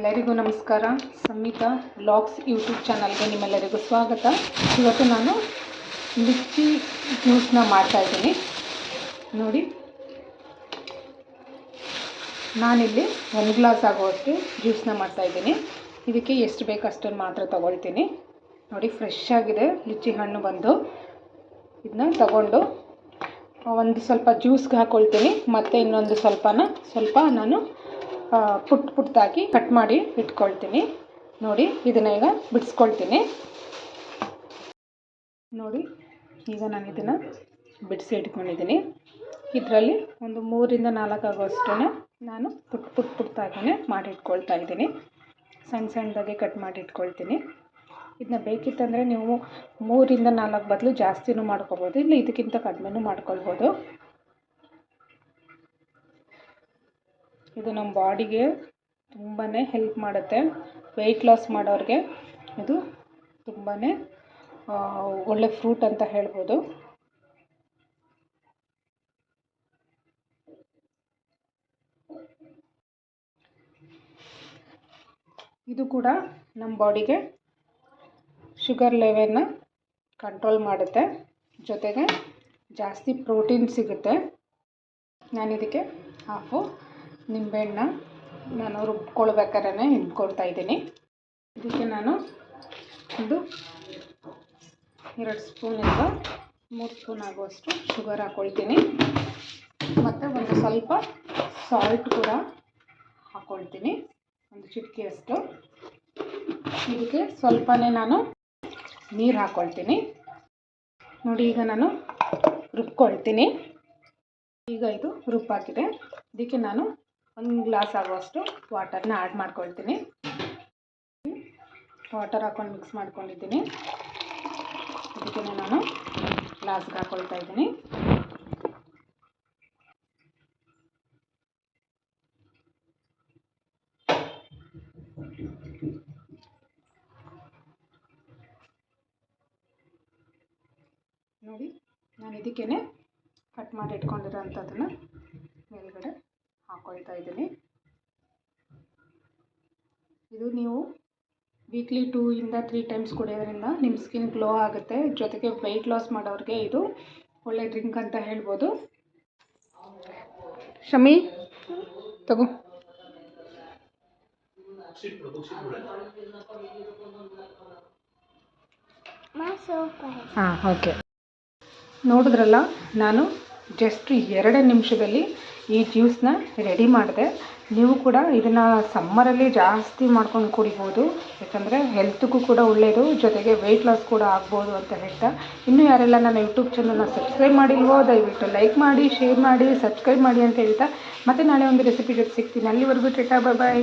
ಎಲ್ಲರಿಗೂ ನಮಸ್ಕಾರ. ಸಂಹಿತಾ vlogs YouTube ಚಾನಲ್ಗೆ ನಿಮ್ಮೆಲ್ಲರಿಗೂ ಸ್ವಾಗತ. ಇವತ್ತು ನಾನು ಲಿಚ್ಚಿ ಜ್ಯೂಸನ್ನ ಮಾಡ್ತಾಯಿದ್ದೀನಿ ನೋಡಿ. ನಾನಿಲ್ಲಿ ಒಂದು ಗ್ಲಾಸ್ ಆಗುವಷ್ಟು ಜ್ಯೂಸನ್ನ ಮಾಡ್ತಾಯಿದ್ದೀನಿ ಇದಕ್ಕೆ ಎಷ್ಟು ಬೇಕು ಅಷ್ಟನ್ನು ಮಾತ್ರ ತೊಗೊಳ್ತೀನಿ. ನೋಡಿ, ಫ್ರೆಶ್ ಆಗಿದೆ. ಲಿಚ್ಚಿ ಹಣ್ಣು ಬಂದು. ಇದನ್ನ ತಗೊಂಡು ಒಂದು ಸ್ವಲ್ಪ ಜ್ಯೂಸ್ಗೆ ಹಾಕ್ಕೊಳ್ತೀನಿ ಮತ್ತು ಇನ್ನೊಂದು ಸ್ವಲ್ಪನ ಸ್ವಲ್ಪ ನಾನು ಪುಟ್ ಪುಟ್ಟದಾಗಿ ಕಟ್ ಮಾಡಿ ಇಟ್ಕೊಳ್ತೀನಿ. ನೋಡಿ, ಇದನ್ನು ಈಗ ಬಿಡಿಸ್ಕೊಳ್ತೀನಿ. ನೋಡಿ, ಈಗ ನಾನು ಇದನ್ನು ಬಿಡಿಸಿ ಇಟ್ಕೊಂಡಿದ್ದೀನಿ. ಇದರಲ್ಲಿ ಒಂದು ಮೂರಿಂದ ನಾಲ್ಕು ಆಗೋಷ್ಟು ನಾನು ಪುಟ್ಟ ಪುಟ್ಟ ಪುಟ್ಟದಾಗೇ ಮಾಡಿಟ್ಕೊಳ್ತಾ ಇದ್ದೀನಿ. ಸಣ್ಣ ಸಣ್ಣದಾಗಿ ಕಟ್ ಮಾಡಿ ಇಟ್ಕೊಳ್ತೀನಿ. ಇದನ್ನ ಬೇಕಿತ್ತಂದರೆ ನೀವು ಮೂರಿಂದ ನಾಲ್ಕು ಬದಲು ಜಾಸ್ತಿನೂ ಮಾಡ್ಕೊಬೋದು, ಇಲ್ಲ ಇದಕ್ಕಿಂತ ಕಡಿಮೆನೂ ಮಾಡ್ಕೊಳ್ಬೋದು. ಇದು ನಮ್ಮ ಬಾಡಿಗೆ ತುಂಬಾ ಹೆಲ್ಪ್ ಮಾಡುತ್ತೆ. ವೆಯ್ಟ್ ಲಾಸ್ ಮಾಡೋರಿಗೆ ಇದು ತುಂಬಾ ಒಳ್ಳೆ ಫ್ರೂಟ್ ಅಂತ ಹೇಳ್ಬೋದು. ಇದು ಕೂಡ ನಮ್ಮ ಬಾಡಿಗೆ ಶುಗರ್ ಲೆವೆಲ್ನ ಕಂಟ್ರೋಲ್ ಮಾಡುತ್ತೆ. ಜೊತೆಗೆ ಜಾಸ್ತಿ ಪ್ರೋಟೀನ್ ಸಿಗುತ್ತೆ. ನಾನು ಇದಕ್ಕೆ ಹಾಫು ನಿಂಬೆಹಣ್ಣ ನಾನು ರುಬ್ಕೊಳ್ಬೇಕಾದ್ರೆ ಹಿಂಡ್ಕೊಳ್ತಾ ಇದ್ದೀನಿ. ಇದಕ್ಕೆ ನಾನು ಒಂದು ಎರಡು ಸ್ಪೂನಿಂದ ಮೂರು ಸ್ಪೂನ್ ಆಗುವಷ್ಟು ಶುಗರ್ ಹಾಕ್ಕೊಳ್ತೀನಿ ಮತ್ತು ಒಂದು ಸ್ವಲ್ಪ ಸಾಲ್ಟ್ ಕೂಡ ಹಾಕ್ಕೊಳ್ತೀನಿ ಒಂದು ಚಿಟಿಕೆಯಷ್ಟು ಇದಕ್ಕೆ ಸ್ವಲ್ಪನೇ ನಾನು ನೀರು ಹಾಕ್ಕೊಳ್ತೀನಿ ನೋಡಿ, ಈಗ ನಾನು ರುಬ್ಕೊಳ್ತೀನಿ. ಈಗ ಇದು ರುಬ್ಬಾಕಿದೆ ಇದಕ್ಕೆ ನಾನು ಒಂದು ಗ್ಲಾಸ್ ಆಗುವಷ್ಟು ವಾಟರ್ನ ಆ್ಯಡ್ ಮಾಡ್ಕೊಳ್ತೀನಿ. ವಾಟರ್ ಹಾಕೊಂಡು ಮಿಕ್ಸ್ ಮಾಡ್ಕೊಂಡಿದ್ದೀನಿ. ಅದಕ್ಕೆ ನಾನು ಗ್ಲಾಸ್ಗೆ ಹಾಕ್ಕೊಳ್ತಾ ಇದ್ದೀನಿ. ನೋಡಿ, ನಾನು ಇದಕ್ಕೇ ಕಟ್ ಮಾಡಿ ಇಟ್ಕೊಂಡಿರೋಂಥದ್ದನ್ನು ಹಾಕ್ಕೊಳ್ತಾ ಇದ್ದೀನಿ. ಇದು ನೀವು ವೀಕ್ಲಿ ಟೂ ಇಂದ ತ್ರೀ ಟೈಮ್ಸ್ ಕುಡಿಯೋದ್ರಿಂದ ನಿಮ್ಮ ಸ್ಕಿನ್ ಗ್ಲೋ ಆಗುತ್ತೆ. ಜೊತೆಗೆ ವೆಯ್ಟ್ ಲಾಸ್ ಮಾಡೋರಿಗೆ ಇದು ಒಳ್ಳೆ ಡ್ರಿಂಕ್ ಅಂತ ಹೇಳ್ಬೋದು. ಶಮಿ ತಗೋ. ಹಾಂ ಓಕೆ ನೋಡಿದ್ರಲ್ಲ ನಾನು ಜಸ್ಟ್ ಎರಡು ನಿಮಿಷದಲ್ಲಿ ಈ ಜ್ಯೂಸನ್ನ ರೆಡಿ ಮಾಡಿದೆ. ನೀವು ಕೂಡ ಇದನ್ನು ಸಮ್ಮರಲ್ಲಿ ಜಾಸ್ತಿ ಮಾಡ್ಕೊಂಡು ಕುಡಿಬೋದು. ಯಾಕಂದರೆ ಹೆಲ್ತ್ಗೂ ಕೂಡ ಒಳ್ಳೆಯದು ಜೊತೆಗೆ ವೆಯ್ಟ್ ಲಾಸ್ ಕೂಡ ಆಗ್ಬೋದು ಅಂತ ಹೇಳ್ತಾ. ಇನ್ನೂ ಯಾರೆಲ್ಲ ನನ್ನ ಯೂಟ್ಯೂಬ್ ಚಾನಲ್ನ ಸಬ್ಸ್ಕ್ರೈಬ್ ಮಾಡಿಲ್ವೋ, ದಯವಿಟ್ಟು ಲೈಕ್ ಮಾಡಿ ಶೇರ್ ಮಾಡಿ ಸಬ್ಸ್ಕ್ರೈಬ್ ಮಾಡಿ ಅಂತ ಹೇಳ್ತಾ. ಮತ್ತೆ ನಾಳೆ ಒಂದು ರೆಸಿಪಿ ಜೊತೆ ಸಿಗ್ತೀನಿ. ಅಲ್ಲಿವರೆಗೂ ಟೇಟಾ ಬಾಯ್